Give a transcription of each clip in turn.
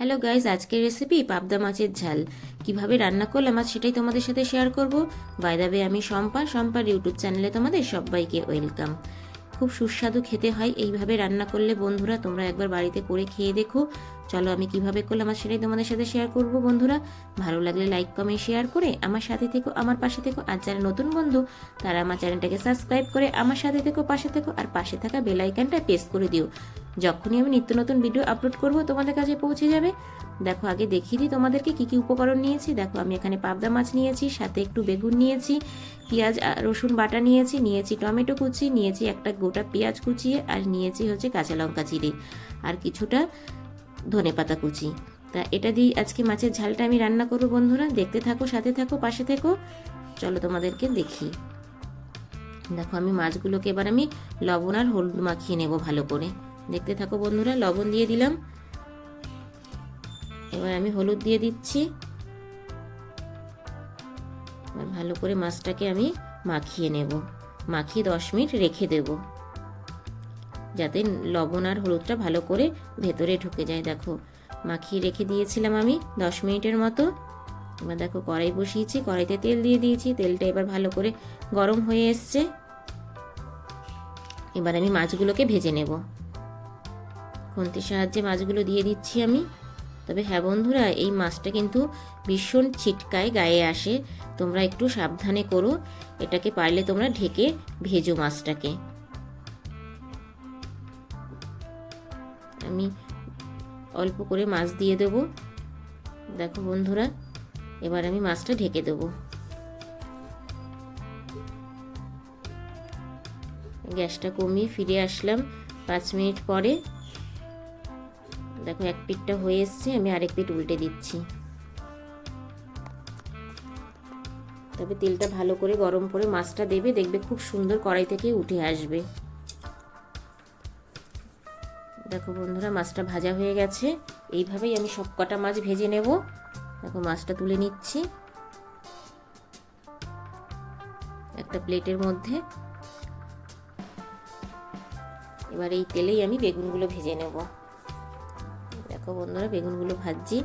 Hello guys আজকের recipe পাবদা মাছের ঝাল। কীভাবে রান্না করলাম আজ সেটাই তোমাদের সাথে শেয়ার করব। বাইদাবে আমি শম্পা, শম্পার ইউটিউব চ্যানেলে তোমাদের সবাইকে ওয়েলকাম খুব সুস্বাদু খেতে হয়, এইভাবে রান্না করলে বন্ধুরা তোমরা একবার বাড়িতে করে খেয়ে দেখো। চলো আমি কীভাবে করলাম আর সেটাই তোমাদের সাথে শেয়ার করব বন্ধুরা। ভালো লাগলে লাইক কমেন্ট শেয়ার করে আমার সাথে থেকো, আমার পাশে থেকো। আর যারা নতুন বন্ধু, তারা আমার চ্যানেলটাকে সাবস্ক্রাইব করে আমার সাথে থেকো, পাশে থেকো, আর পাশে থাকা বেল আইকনটা প্রেস করে দিও। যখনই আমি নিত্য নতুন ভিডিও আপলোড করব, তোমাদের কাছে পৌঁছে যাবে। দেখো, আগে দেখিয়ে দিই তোমাদেরকে কি কি উপকরণ নিয়েছি। দেখো, আমি এখানে পাবদা মাছ নিয়েছি, সাথে একটু বেগুন নিয়েছি, পেঁয়াজ রসুন বাটা নিয়েছি নিয়েছি টমেটো কুচি, নিয়েছি একটা গোটা পেঁয়াজ কুচিয়ে, আর নিয়েছি হচ্ছে কাঁচা লঙ্কা চিড়ে। আর কিছুটা ধনে পাতা কুচি। তা এটা দিয়ে আজকে মাছের ঝালটা আমি রান্না করব বন্ধুরা। দেখতে থাকো, সাথে থাকো, পাশে থেকো। চলো তোমাদেরকে দেখি। দেখো, আমি মাছগুলোকে এবার আমি লবণ আর হলুদ মাখিয়ে নেব ভালো করে। দেখতে থাকো বন্ধুরা, লবণ দিয়ে দিলাম। এবার আমি হলুদ দিয়ে দিচ্ছি। ভালো করে মাছটাকে আমি মাখিয়ে নেব। মাখিয়ে দশ মিনিট রেখে দেব। যাতে লবণ আর হলুদটা ভালো করে ভেতরে ঢুকে যায়, দেখো। মাখিয়ে রেখে দিয়েছিলাম আমি দশ মিনিটের মতো। এবার দেখো, কড়াই বসিয়েছি, কড়াইতে তেল দিয়ে দিয়েছি। তেলটা এবার ভালো করে গরম হয়ে এসছে। এবার আমি মাছগুলোকে ভেজে নেব। খুন্তির সাহায্যে মাছগুলো দিয়ে দিচ্ছি আমি। তবে হ্যাঁ বন্ধুরা, এই মাছটা কিন্তু ভীষণ ছিটকায় গায়ে আসে। তোমরা একটু সাবধানে করো। এটাকে পারলে তোমরা ঢেকে ভেজো মাছটাকে। আমি অল্প করে মাছ দিয়ে দেব। দেখো বন্ধুরা, এবার আমি মাছটা ঢেকে দেবো। গ্যাসটা কমিয়ে ফিরে আসলাম পাঁচ মিনিট পরে। দেখো, এক পিঠটা হয়ে এসছে, আমি আরেক পিঠ উল্টে দিচ্ছি। তবে তেলটা ভালো করে গরম করে মাছটা দেবে, দেখবে খুব সুন্দর কড়াই থেকে উঠে আসবে। দেখো বন্ধুরা, মাছটা ভাজা হয়ে গেছে। এইভাবেই আমি সব কটা মাছ ভেজে নেব। দেখো, মাছটা তুলে নিচ্ছি। একটা প্লেটের মধ্যে। এবার এই তেলেই আমি বেগুনগুলো ভেজে নেব। দেখো বন্ধুরা, বেগুনগুলো ভাজছি।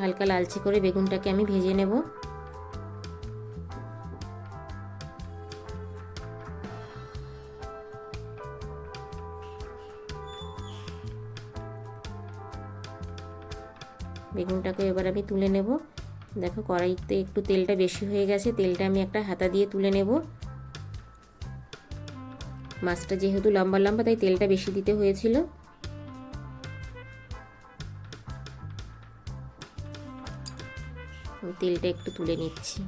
হালকা লালচে করে বেগুনটাকে আমি ভেজে নেব। বেগুনটাকে এবার আমি তুলে নেব। দেখো কড়াইতে একটু তেলটা বেশি হয়ে গেছে, তেলটা আমি একটা হাতা দিয়ে তুলে নেব। মাছটা যেহেতু লম্বা লম্বা, তাই তেলটা বেশি দিতে হয়েছিল। তেলটা একটু তুলে নিচ্ছি।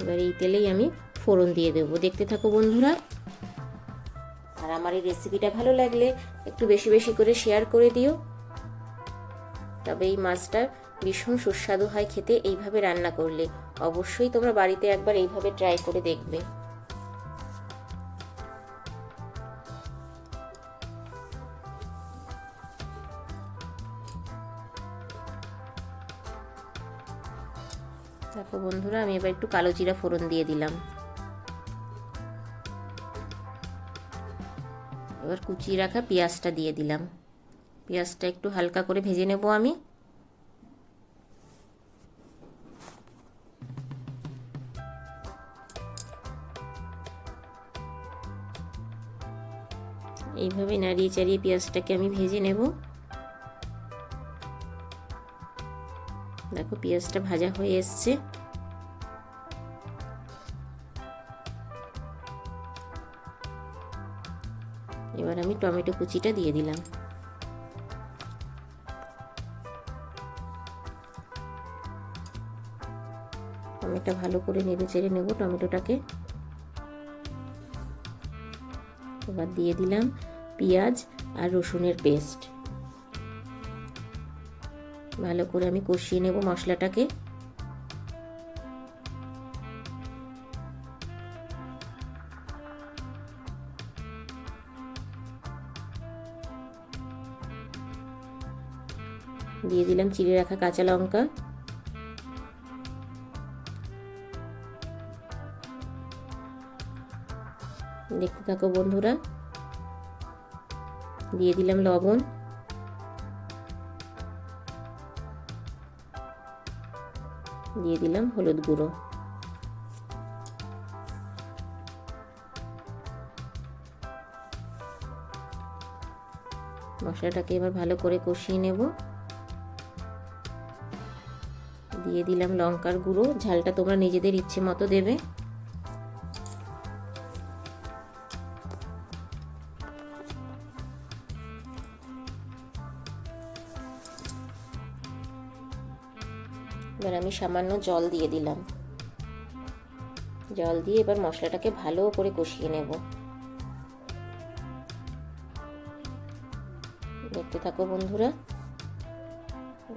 এবার এই তেলেই আমি ফোড়ন দিয়ে দেবো। দেখতে থাকো বন্ধুরা। আর আমার এই রেসিপিটা ভালো লাগলে একটু বেশি বেশি করে শেয়ার করে দিও। তবে এই মাছটা ভীষণ সুস্বাদু হয় খেতে, এইভাবে রান্না করলে। অবশ্যই তোমরা বাড়িতে একবার এইভাবে ট্রাই করে দেখবে। দেখো বন্ধুরা, আমি এবার একটু কালো জিরা ফোড়ন দিয়ে দিলাম। এবার কুচিয়ে রাখা পেঁয়াজটা দিয়ে দিলাম। পেঁয়াজটা একটু হালকা করে ভেজে নেব আমি। এইভাবে নাড়িয়ে চাড়িয়ে পেঁয়াজটাকে আমি ভেজে নেব। দেখো পেঁয়াজটা ভাজা হয়ে এসছে। এবার আমি টমেটো কুচিটা দিয়ে দিলাম। টমেটো ভালো করে নেড়ে চেড়ে নেব টমেটোটাকে। এবার দিয়ে দিলাম পেঁয়াজ আর রসুনের পেস্ট। ভালো করে আমি কষিয়ে নেব মশলাটাকে। দিয়ে দিলাম চিড়ে রাখা কাঁচা লঙ্কা। দেখতে থাকো বন্ধুরা। দিয়ে দিলাম লবণ। দিয়ে দিলাম হলুদ গুঁড়ো। মশলাটাকে এবার ভালো করে কষিয়ে নেব। দিয়ে দিলাম লঙ্কার গুঁড়ো, ঝালটা তোমরা নিজেদের ইচ্ছে মতো দেবে। সামান্য জল দিয়ে দিলাম। জল দিয়ে এবার মশলাটাকে ভালো করে কষিয়ে নেব। দেখতে থাকো বন্ধুরা।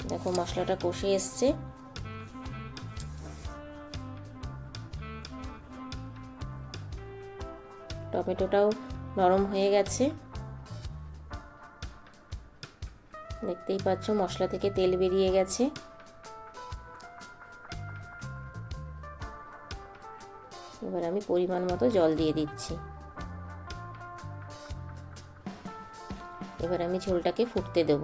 দেখো মশলাটা কষে এসছে। টমেটোটাও নরম হয়ে গেছে। দেখতেই পাচ্ছ মশলা থেকে তেল বেরিয়ে গেছে। আমি পরিমাণ মতো জল দিয়ে দিচ্ছি। এবার আমি ঝোলটাকে ফুটতে দেব।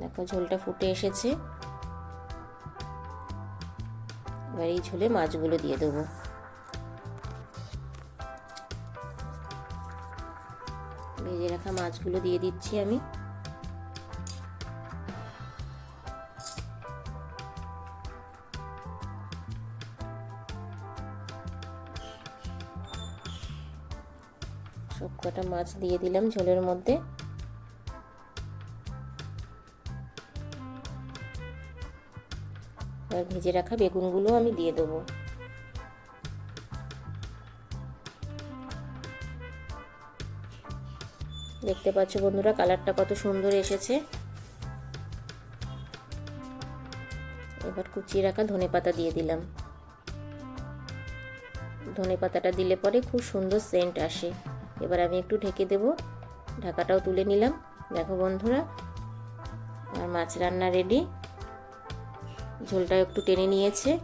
দেখো ঝোলটা ফুটে এসেছে। এবার এই ঝোলে মাছগুলো দিয়ে দেবো। ভেজে রাখা মাছগুলো দিয়ে দিচ্ছি আমি। সব কটা মাছ দিয়ে দিলাম ঝোলের মধ্যে। আর ভেজে রাখা বেগুনগুলো আমি দিয়ে দেবো। দেখতে পাচ্ছ বন্ধুরা, কালারটা কত সুন্দর এসেছে। এবার কুচিয়ে রাখা ধনে পাতা দিয়ে দিলাম। ধনে পাতাটা দিলে পরে খুব সুন্দর সেন্ট আসে। এবার আমি একটু ঢেকে দেব। ঢাকাটাও তুলে নিলাম। দেখো বন্ধুরা, আমার মাছ রান্না রেডি ঝোলটা একটু টেনে নিয়েছে।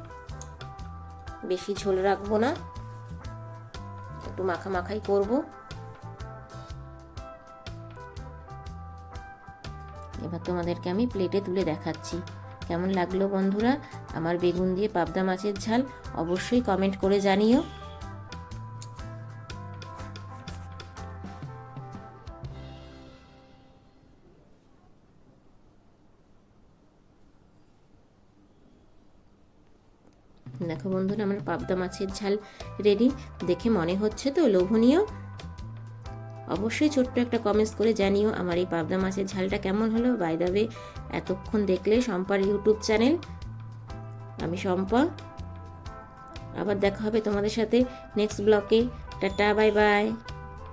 বেশি ঝোল রাখব না। একটু মাখা মাখাই করব। এবার তোমাদেরকে আমি প্লেটে তুলে দেখাচ্ছি। কেমন লাগল বন্ধুরা? আমার বেগুন দিয়ে পাবদা মাছের ঝাল অবশ্যই কমেন্ট করে জানিও। দেখো বন্ধুরা, আমার পাবদা মাছের ঝাল রেডি দেখে মনে হচ্ছে তো, লোভনীয়? অবশ্যই ছোট্ট একটা কমেন্টস করে জানিও আমার এই পাবদা মাছের ঝালটা কেমন হলো। বাই দাবে এতক্ষণ দেখলে শম্পার ইউটিউব চ্যানেল আমি শম্পা। আবার দেখা হবে তোমাদের সাথে নেক্সট ব্লকে টাটা বাই বাই